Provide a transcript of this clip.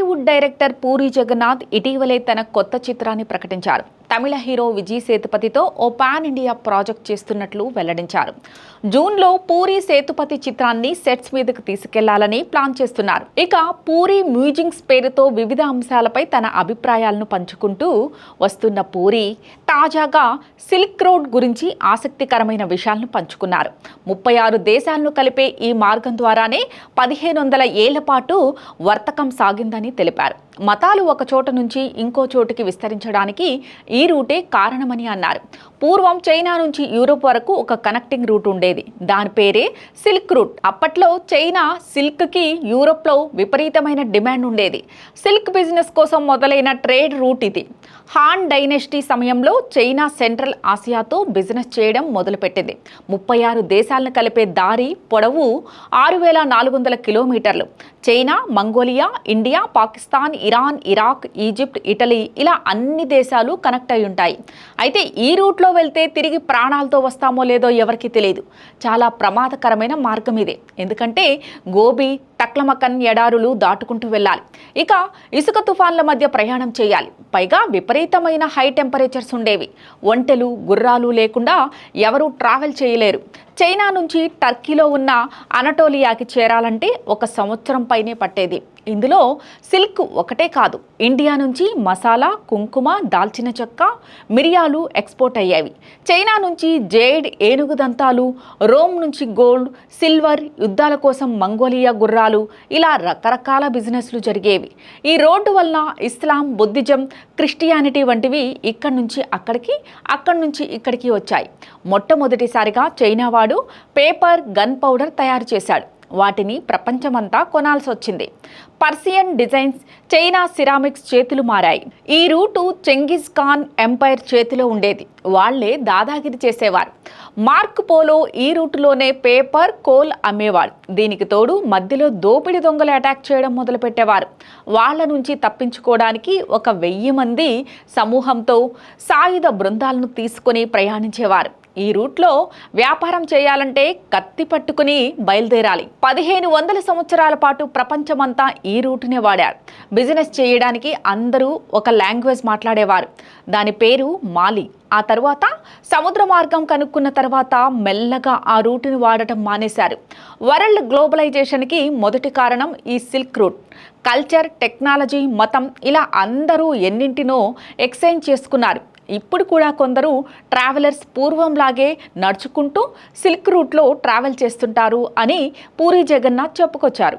Bollywood director puri Jagannadh ఇటీవలే తన కొత్త చిత్రాన్ని ప్రకటించారు. తమిళ హీరో విజయ్ సేతుపతితో ఓ పాన్ ఇండియా ప్రాజెక్ట్ చేస్తున్నట్లు వెల్లడించారు. జూన్లో పూరి సేతుపతి చిత్రాన్ని సెట్స్ మీదకు తీసుకెళ్ళాలని ప్లాన్ చేస్తున్నారు. ఇక పూరి మ్యూజింగ్స్ పేరుతో వివిధ అంశాలపై తన అభిప్రాయాలను పంచుకుంటూ వస్తున్న పూరి తాజాగా సిల్క్ రోడ్ గురించి ఆసక్తికరమైన విషయాలను పంచుకున్నారు. ముప్పై ఆరు దేశాలను కలిపే ఈ మార్గం ద్వారానే పదిహేను వందల ఏళ్ళ పాటు వర్తకం సాగిందని తెలిపారు. మతాలు ఒక చోట నుంచి ఇంకో చోటుకి విస్తరించడానికి ఈ ఈ రూటే కారణమని అన్నారు. పూర్వం చైనా నుంచి యూరోప్ వరకు ఒక కనెక్టింగ్ రూట్ ఉండేది. దాని పేరే సిల్క్ రూట్. అప్పట్లో చైనా సిల్క్కి యూరోప్లో విపరీతమైన డిమాండ్ ఉండేది. సిల్క్ బిజినెస్ కోసం మొదలైన ట్రేడ్ రూట్ ఇది. హాన్ డైనెస్టీ సమయంలో చైనా సెంట్రల్ ఆసియాతో బిజినెస్ చేయడం మొదలుపెట్టింది. ముప్పై ఆరు దేశాలను కలిపే దారి పొడవు ఆరు వేల నాలుగు వందల కిలోమీటర్లు. China Mongolia India Pakistan Iran Iraq Egypt Italy ఇలా అన్ని దేశాలు కనెక్ట్ అయి ఉంటాయి. అయితే ఈ రూట్లో వెళ్తే తిరిగి ప్రాణాలతో వస్తామో లేదో ఎవరికి తెలియదు. చాలా ప్రమాదకరమైన మార్గం ఇదే. ఎందుకంటే గోబీ టక్లమకన్ ఎడారులు దాటుకుంటూ వెళ్ళాలి. ఇక ఇసుక తుఫాన్ల మధ్య ప్రయాణం చేయాలి. పైగా విపరీతమైన హై టెంపరేచర్స్ ఉండేవి. ఒంటెలు గుర్రాలు లేకుండా ఎవరూ ట్రావెల్ చేయలేరు. చైనా నుంచి టర్కీలో ఉన్న అనటోలియాకి చేరాలంటే ఒక సంవత్సరం పైనే పట్టేది. ఇందులో సిల్క్ ఒకటే కాదు. ఇండియా నుంచి మసాలా కుంకుమ దాల్చిన చెక్క మిరియాలు ఎక్స్పోర్ట్ అయ్యేవి. చైనా నుంచి జేడ్ ఏనుగు దంతాలు రోమ్ నుంచి గోల్డ్ సిల్వర్ యుద్ధాల కోసం మంగోలియా గుర్రాలు ఇలా రకరకాల బిజినెస్లు జరిగేవి. ఈ రోడ్డు వలన ఇస్లాం బుద్ధిజం క్రిస్టియానిటీ వంటివి ఇక్కడి నుంచి అక్కడికి అక్కడి నుంచి ఇక్కడికి వచ్చాయి. మొట్టమొదటిసారిగా చైనా వాడు పేపర్ గన్ పౌడర్ తయారు చేశాడు. వాటిని ప్రపంచమంతా కొనాల్సి వచ్చింది పర్సియన్ డిజైన్స్ చైనా సిరామిక్స్ చేతులు మారాయి. ఈ రూటు చెంగిజ్ ఖాన్ ఎంపైర్ చేతిలో ఉండేది. వాళ్ళే దాదాగిరి చేసేవారు. మార్క్ పోలో ఈ రూటులోనే పేపర్ కోల్ అమ్మేవాడు దీనికి తోడు మధ్యలో దోపిడి దొంగలు అటాక్ చేయడం మొదలుపెట్టేవారు. వాళ్ళ నుంచి తప్పించుకోవడానికి ఒక వెయ్యి మంది సమూహంతో సాయుధ బృందాలను తీసుకుని ప్రయాణించేవారు. ఈ రూట్లో వ్యాపారం చేయాలంటే కత్తి పట్టుకుని బయలుదేరాలి. పదిహేను వందల సంవత్సరాల పాటు ప్రపంచమంతా ఈ రూటునే వాడారు. బిజినెస్ చేయడానికి అందరూ ఒక లాంగ్వేజ్ మాట్లాడేవారు. దాని పేరు మాలి. ఆ తర్వాత సముద్ర మార్గం కనుక్కున్న తర్వాత మెల్లగా ఆ రూటుని వాడటం మానేశారు. వరల్డ్ గ్లోబలైజేషన్కి మొదటి కారణం ఈ సిల్క్ రూట్. కల్చర్ టెక్నాలజీ మతం ఇలా అందరూ ఎన్నింటినో ఎక్స్చేంజ్ చేసుకున్నారు. ఇప్పుడు కూడా కొందరు ట్రావెలర్స్ పూర్వంలాగే నడుచుకుంటూ సిల్క్ రూట్లో ట్రావెల్ చేస్తుంటారు అని పూరి జగన్నాథ్ చెప్పుకొచ్చారు.